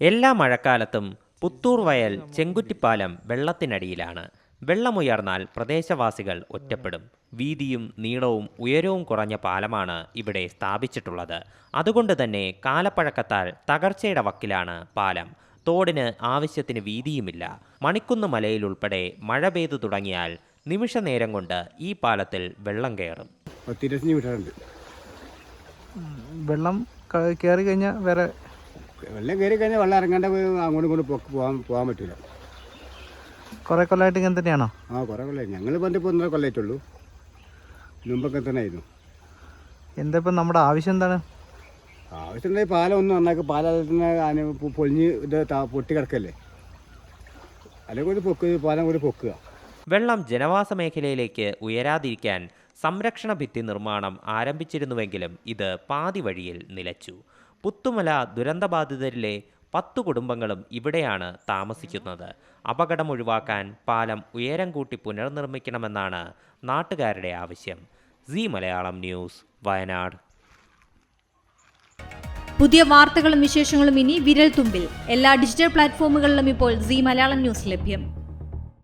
എല്ലാ മഴക്കാലത്തും പുത്തൂർ വയൽ ചെങ്കുറ്റിപ്പാലം വെള്ളത്തിനടിയിലാണ്. വെള്ളമുയർന്നാൽ പ്രദേശവാസികൾ ഒറ്റപ്പെടും. വീതിയും നീളവും ഉയരവും കുറഞ്ഞ പാലമാണ് ഇവിടെ സ്ഥാപിച്ചിട്ടുള്ളത്. അതുകൊണ്ട് തന്നെ കാലപ്പഴക്കത്താൽ തകർച്ചയുടെ വക്കിലാണ് പാലം. തോടിന് ആവശ്യത്തിന് വീതിയുമില്ല. മണിക്കുന്ന് മലയിലുൾപ്പെടെ മഴ പെയ്തു തുടങ്ങിയാൽ നിമിഷ നേരം കൊണ്ട് ഈ പാലത്തിൽ വെള്ളം കയറും. വെള്ളം കയറി കഴിഞ്ഞാൽ വേറെ വെള്ളം കയറി കഴിഞ്ഞാൽ വെള്ളം ഇറങ്ങാണ്ട് പോയി അങ്ങോട്ടും ഇങ്ങോട്ടും പൊക്ക് പോകാൻ പോകാൻ പറ്റില്ല കുറേ കൊല്ലമായിട്ട് ഇങ്ങനെ തന്നെയാണോ? ആ കുറേ കൊല്ലം ഞങ്ങൾ പണ്ടിപ്പോൾ ഒന്നര കൊല്ലമായിട്ടുള്ളൂ മുമ്പൊക്കെ തന്നെ ആയിരുന്നു എന്താ ഇപ്പം നമ്മുടെ ആവശ്യം എന്താണ്? ആവശ്യം ആവശ്യമുണ്ടെങ്കിൽ പാലം ഒന്ന് നന്നാക്കി പാലത്തിന് പൊളിഞ്ഞ് ഇത് പൊട്ടി കിടക്കല്ലേ? അല്ലെങ്കിൽ കൂടി പൊക്ക് പാലം കൂടി പൊക്കുക. വെള്ളം ജനവാസ മേഖലയിലേക്ക് ഉയരാതിരിക്കാൻ സംരക്ഷണ ഭിത്തി നിർമ്മാണം ആരംഭിച്ചിരുന്നുവെങ്കിലും ഇത് പാതി വഴിയിൽ നിലച്ചു. പുത്തുമല ദുരന്തബാധിതരിലെ പത്ത് കുടുംബങ്ങളും ഇവിടെയാണ് താമസിക്കുന്നത്. അപകടം ഒഴിവാക്കാൻ പാലം ഉയരം കൂട്ടി പുനർനിർമ്മിക്കണമെന്നാണ് നാട്ടുകാരുടെ ആവശ്യം. C Malayalam news Wayanad. പുതിയ വാർത്തകളും വിശേഷങ്ങളും ഇനി വിരൽ തുമ്പിൽ എല്ലാ ഡിജിറ്റൽ പ്ലാറ്റ്ഫോമുകളിലും ഇപ്പോൾ സി മലയാളം ന്യൂസ് ലഭ്യം.